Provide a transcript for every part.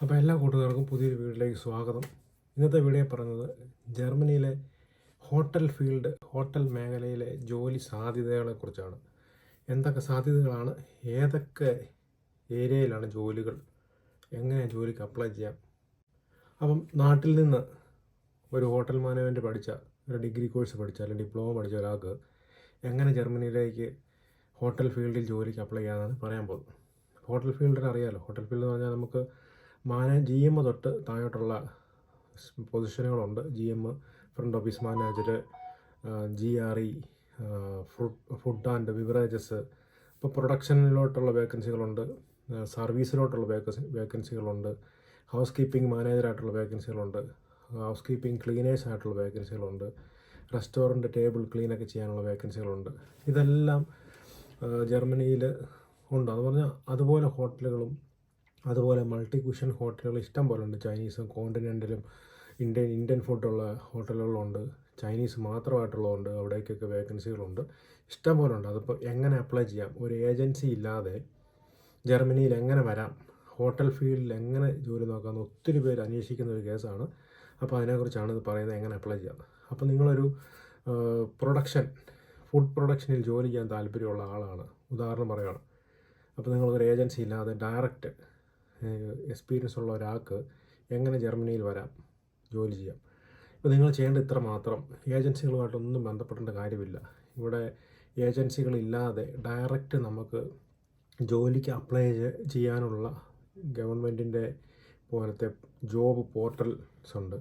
അപ്പോൾ എല്ലാ കൂട്ടുകാർക്കും പുതിയൊരു വീഡിയോയിലേക്ക് സ്വാഗതം. ഇന്നത്തെ വീഡിയോ പറയുന്നത് ജർമ്മനിയിലെ ഹോട്ടൽ ഫീൽഡ് ഹോട്ടൽ മേഖലയിലെ ജോലി സാധ്യതകളെക്കുറിച്ചാണ് എന്തൊക്കെ സാധ്യതകളാണ്? ഏതൊക്കെ ഏരിയയിലാണ് ജോലികൾ? എങ്ങനെ ജോലിക്ക് അപ്ലൈ ചെയ്യാം? അപ്പം നാട്ടിൽ നിന്ന് ഒരു ഹോട്ടൽ മാനേജ്മെന്റ് പഠിച്ച ഒരു ഡിഗ്രി കോഴ്സ് പഠിച്ച അല്ലെങ്കിൽ ഡിപ്ലോമ പഠിച്ച ഒരാൾക്ക് എങ്ങനെ ജർമ്മനിയിലേക്ക് ഹോട്ടൽ ഫീൽഡിൽ ജോലിക്ക് അപ്ലൈ ചെയ്യാമെന്നാണ് പറയാൻ പോകുന്നത്. ഹോട്ടൽ ഫീൽഡിൽ അറിയാമല്ലോ ഹോട്ടൽ ഫീൽഡ് എന്ന് പറഞ്ഞാൽ നമുക്ക് മാനേ ജി എം തൊട്ട് താഴോട്ടുള്ള പൊസിഷനുകളുണ്ട്. G M front office manager G R E food and beverages ഇപ്പോൾ പ്രൊഡക്ഷനിലോട്ടുള്ള വേക്കൻസികളുണ്ട് സർവീസിലോട്ടുള്ള വേക്കൻസി വേക്കൻസികളുണ്ട് ഹൗസ് കീപ്പിംഗ് മാനേജറായിട്ടുള്ള വേക്കൻസികളുണ്ട് ഹൗസ് കീപ്പിംഗ് ക്ലീനേഴ്സ് ആയിട്ടുള്ള വേക്കൻസികളുണ്ട് റെസ്റ്റോറന്റ് ടേബിൾ ക്ലീനൊക്കെ ചെയ്യാനുള്ള വേക്കൻസികളുണ്ട് ഇതെല്ലാം ജർമ്മനിയിൽ ഉണ്ട്. അത് പറഞ്ഞാൽ അതുപോലെ ഹോട്ടലുകളും അതുപോലെ മൾട്ടി കുഷൻ ഹോട്ടലുകൾ ഇഷ്ടം പോലെ ഉണ്ട്. ചൈനീസും കോണ്ടിനെന്റലും ഇന്ത്യൻ ഇന്ത്യൻ ഫുഡുള്ള ഹോട്ടലുകളുണ്ട് ചൈനീസ് മാത്രമായിട്ടുള്ളതുണ്ട്. അവിടേക്കൊക്കെ വേക്കൻസികളുണ്ട് ഇഷ്ടം പോലെ ഉണ്ട്. അതിപ്പോൾ എങ്ങനെ അപ്ലൈ ചെയ്യാം? ഒരു ഏജൻസി ഇല്ലാതെ ജർമ്മനിയിൽ എങ്ങനെ വരാം? ഹോട്ടൽ ഫീൽഡിൽ എങ്ങനെ ജോലി നോക്കാമെന്ന് ഒത്തിരി പേര് അന്വേഷിക്കുന്ന ഒരു കേസാണ്. അപ്പോൾ അതിനെക്കുറിച്ചാണ് ഇത് പറയുന്നത്. എങ്ങനെ അപ്ലൈ ചെയ്യാം? അപ്പോൾ നിങ്ങളൊരു പ്രൊഡക്ഷൻ ഫുഡ് പ്രൊഡക്ഷനിൽ ജോലി ചെയ്യാൻ താല്പര്യമുള്ള ആളാണ്. ഉദാഹരണം പറയുകയാണ് അപ്പോൾ നിങ്ങളൊരു ഏജൻസി ഇല്ലാതെ ഡയറക്റ്റ് എക്സ്പീരിയൻസ് ഉള്ള ഒരാൾക്ക് എങ്ങനെ ജർമ്മനിയിൽ വരാം ജോലി ചെയ്യാം. ഇപ്പോൾ നിങ്ങൾ ചെയ്യേണ്ട ഇത്ര മാത്രം. ഏജൻസികളുമായിട്ടൊന്നും ബന്ധപ്പെടേണ്ട കാര്യമില്ല. ഇവിടെ ഏജൻസികളില്ലാതെ ഡയറക്റ്റ് നമുക്ക് ജോലിക്ക് അപ്ലൈ ചെയ്യാനുള്ള ഗവൺമെന്റിന്റെ പോലത്തെ ജോബ് പോർട്ടൽസ് ഉണ്ട്.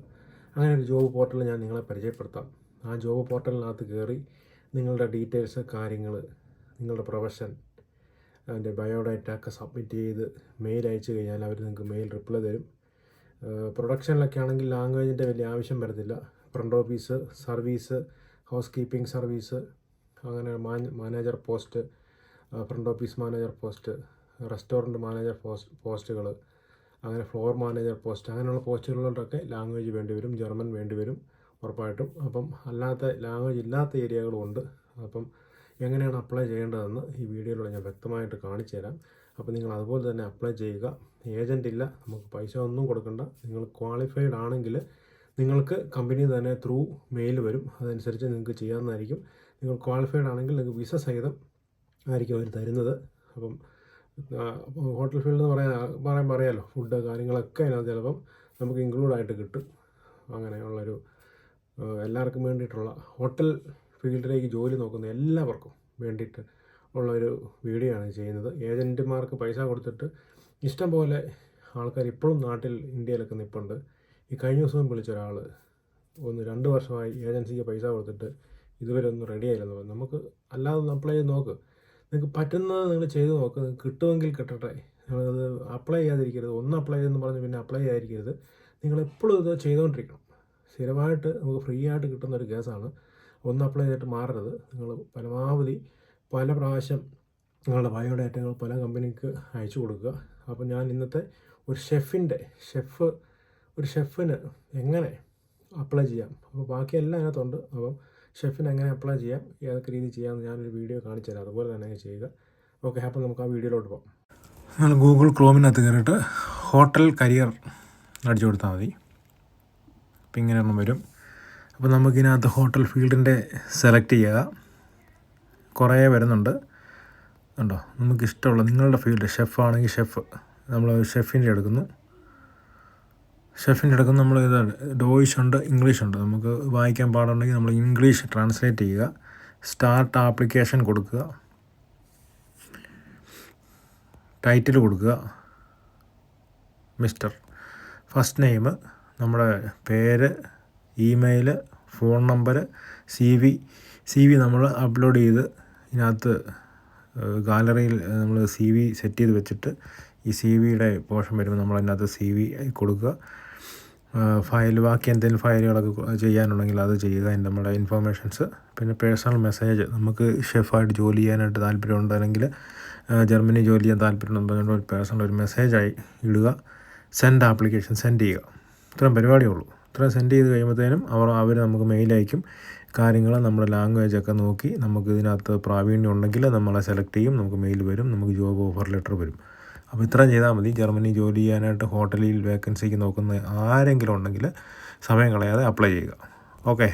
അങ്ങനെ ഒരു ജോബ് പോർട്ടൽ ഞാൻ നിങ്ങളെ പരിചയപ്പെടുത്താം. ആ ജോബ് പോർട്ടലിനകത്ത് കയറി നിങ്ങളുടെ ഡീറ്റെയിൽസ് കാര്യങ്ങൾ നിങ്ങളുടെ പ്രൊഫഷൻ അതിന്റെ ബയോഡാറ്റ ഒക്കെ സബ്മിറ്റ് ചെയ്ത് മെയിൽ അയച്ചു കഴിഞ്ഞാൽ അവർ നിങ്ങൾക്ക് മെയിൽ റിപ്ലൈ തരും. പ്രൊഡക്ഷനിലൊക്കെ ആണെങ്കിൽ ലാംഗ്വേജിന്റെ വലിയ ആവശ്യം വരത്തില്ല. Front office service housekeeping service അങ്ങനെ manager post front office manager post restaurant manager post പോസ്റ്റുകൾ അങ്ങനെ ഫ്ലോർ മാനേജർ പോസ്റ്റ് അങ്ങനെയുള്ള പോസ്റ്റുകളിലോട്ടൊക്കെ ലാംഗ്വേജ് വേണ്ടി വരും ജർമ്മൻ വേണ്ടി വരും ഉറപ്പായിട്ടും. അപ്പം അല്ലാത്ത ലാംഗ്വേജ് ഇല്ലാത്ത ഏരിയകളും ഉണ്ട്. അപ്പം എങ്ങനെയാണ് അപ്ലൈ ചെയ്യേണ്ടതെന്ന് ഈ വീഡിയോയിലൂടെ ഞാൻ വ്യക്തമായിട്ട് കാണിച്ചു തരാം. അപ്പോൾ നിങ്ങൾ അതുപോലെ തന്നെ അപ്ലൈ ചെയ്യുക. ഏജന്റ് ഇല്ല നമുക്ക് പൈസ ഒന്നും കൊടുക്കണ്ട. നിങ്ങൾ ക്വാളിഫൈഡ് ആണെങ്കിൽ നിങ്ങൾക്ക് കമ്പനി തന്നെ ത്രൂ മെയിൽ വരും. അതനുസരിച്ച് നിങ്ങൾക്ക് ചെയ്യാവുന്നതായിരിക്കും. നിങ്ങൾ ക്വാളിഫൈഡ് ആണെങ്കിൽ നിങ്ങൾക്ക് വിസ സഹിതം ആയിരിക്കും അവർ തരുന്നത്. അപ്പം ഹോട്ടൽ ഫീൽഡ് എന്ന് പറയാൻ പറയാൻ പറയാമല്ലോ ഫുഡ് കാര്യങ്ങളൊക്കെ അതിനകത്ത് ചിലപ്പം നമുക്ക് ഇൻക്ലൂഡായിട്ട് കിട്ടും. അങ്ങനെയുള്ളൊരു എല്ലാവർക്കും വേണ്ടിയിട്ടുള്ള ഹോട്ടൽ ഫീൽഡിലേക്ക് ജോലി നോക്കുന്ന എല്ലാവർക്കും വേണ്ടിയിട്ട് ഉള്ളൊരു വീഡിയോ ആണ് ചെയ്യുന്നത്. ഏജന്റുമാർക്ക് പൈസ കൊടുത്തിട്ട് ഇഷ്ടം പോലെ ആൾക്കാർ ഇപ്പോഴും നാട്ടിൽ ഇന്ത്യയിലൊക്കെ നിൽപ്പുണ്ട് ഈ കഴിഞ്ഞ ദിവസം വിളിച്ച ഒരാൾ ഒന്ന് രണ്ട് വർഷമായി ഏജൻസിക്ക് പൈസ കൊടുത്തിട്ട് ഇതുവരെ ഒന്നും റെഡി ആയില്ലെന്ന് പറഞ്ഞു. നമുക്ക് അല്ലാതെ ഒന്ന് അപ്ലൈ ചെയ്ത് നോക്ക്. നിങ്ങൾക്ക് പറ്റുന്നത് നിങ്ങൾ ചെയ്ത് നോക്ക്. നിങ്ങൾക്ക് കിട്ടുമെങ്കിൽ കിട്ടട്ടെ. നിങ്ങളത് അപ്ലൈ ചെയ്യാതിരിക്കരുത്. ഒന്ന് അപ്ലൈ ചെയ്തെന്ന് പറഞ്ഞ് പിന്നെ അപ്ലൈ ചെയ്യാതിരിക്കരുത്. നിങ്ങൾ എപ്പോഴും ഇത് ചെയ്തുകൊണ്ടിരിക്കണം സ്ഥിരമായിട്ട് നമുക്ക് ഫ്രീ ആയിട്ട് കിട്ടുന്ന ഒരു കേസാണ് ഒന്ന് അപ്ലൈ ചെയ്തിട്ട് മാറരുത്. നിങ്ങൾ പരമാവധി പല പ്രാവശ്യം നിങ്ങളുടെ ബയോഡാറ്റകൾ പല കമ്പനിക്ക് അയച്ചു കൊടുക്കുക. അപ്പോൾ ഞാൻ ഇന്നത്തെ ഒരു ഷെഫിന്റെ ഷെഫ് ഒരു ഷെഫിന് എങ്ങനെ അപ്ലൈ ചെയ്യാം? അപ്പോൾ ബാക്കിയെല്ലാം അതിനകത്തുണ്ട്. അപ്പം ഷെഫിന് എങ്ങനെ അപ്ലൈ ചെയ്യാം? ഏതൊക്കെ രീതിയിൽ ചെയ്യാമെന്ന് ഞാനൊരു വീഡിയോ കാണിച്ചു തരാം. അതുപോലെ തന്നെ ചെയ്യുക. ഓക്കെ അപ്പോൾ നമുക്ക് ആ വീഡിയോയിലോട്ട് പോകാം. നിങ്ങൾ ഗൂഗിൾ ക്രോമിനകത്ത് കയറിയിട്ട് ഹോട്ടൽ കരിയർ അടിച്ചു കൊടുത്താൽ മതി. അപ്പം ഇങ്ങനെ ഒന്നും വരും. അപ്പോൾ നമുക്കിതിനകത്ത് ഹോട്ടൽ ഫീൽഡിന്റെ സെലക്ട് ചെയ്യുക. കുറേ വരുന്നുണ്ട്. ഉണ്ടോ നമുക്ക് ഇഷ്ടമുള്ള നിങ്ങളുടെ ഫീൽഡ് ഷെഫാണെങ്കിൽ ഷെഫ്. നമ്മൾ ഷെഫിന്റെ എടുക്കുന്നു. ഷെഫിന്റെ എടുക്കുന്ന നമ്മൾ ഇത് ഡോയിഷ് ഉണ്ട് ഇംഗ്ലീഷ് ഉണ്ട്. നമുക്ക് വായിക്കാൻ പാടുണ്ടെങ്കിൽ നമ്മൾ ഇംഗ്ലീഷ് ട്രാൻസ്ലേറ്റ് ചെയ്യുക. സ്റ്റാർട്ട് ആപ്ലിക്കേഷൻ കൊടുക്കുക. ടൈറ്റിൽ കൊടുക്കുക. മിസ്റ്റർ. ഫസ്റ്റ് നെയിം നമ്മുടെ പേര് email phone number C V C V നമ്മൾ അപ്ലോഡ് ചെയ്ത് ഇതിനകത്ത് ഗാലറിയിൽ നമ്മൾ സി വി സെറ്റ് ചെയ്ത് വെച്ചിട്ട് ഈ സി വിയുടെ പോർഷൻ വരുമ്പോൾ നമ്മൾ അതിനകത്ത് സി വി കൊടുക്കുക. ഫയൽ ബാക്കി എന്തെങ്കിലും ഫയലുകളൊക്കെ ചെയ്യാനുണ്ടെങ്കിൽ അത് ചെയ്യുക. അതിന്റെ നമ്മുടെ ഇൻഫർമേഷൻസ് പിന്നെ പേഴ്സണൽ മെസ്സേജ്. നമുക്ക് ഷെഫായിട്ട് ജോലി ചെയ്യാനായിട്ട് താല്പര്യമുണ്ടെങ്കിൽ ജർമ്മനി ജോലി ചെയ്യാൻ താല്പര്യമുണ്ടെങ്കിൽ ഒരു പേഴ്സണൽ ഒരു മെസ്സേജായി ഇടുക. സെൻഡ് ആപ്ലിക്കേഷൻ സെൻഡ് ചെയ്യുക. ഇത്രയും പരിപാടിയേ ഉള്ളൂ. ഇത്രയും സെൻഡ് ചെയ്ത് കഴിയുമ്പോഴത്തേനും അവർ അവർ നമുക്ക് മെയിൽ അയക്കും. കാര്യങ്ങൾ നമ്മുടെ ലാംഗ്വേജ് ഒക്കെ നോക്കി നമുക്ക് ഇതിനകത്ത് പ്രാവീണ്യം ഉണ്ടെങ്കിൽ നമ്മളെ സെലക്ട് ചെയ്യും നമുക്ക് മെയിൽ വരും നമുക്ക് ജോബ് ഓഫർ ലെറ്റർ വരും. അപ്പോൾ ഇത്രയും ചെയ്താൽ മതി. ജർമ്മനി ജോലി ചെയ്യാനായിട്ട് ഹോട്ടലിൽ വേക്കൻസിക്ക് നോക്കുന്ന ആരെങ്കിലും ഉണ്ടെങ്കിൽ സമയം കളയാതെ അപ്ലൈ ചെയ്യുക. ഓക്കെ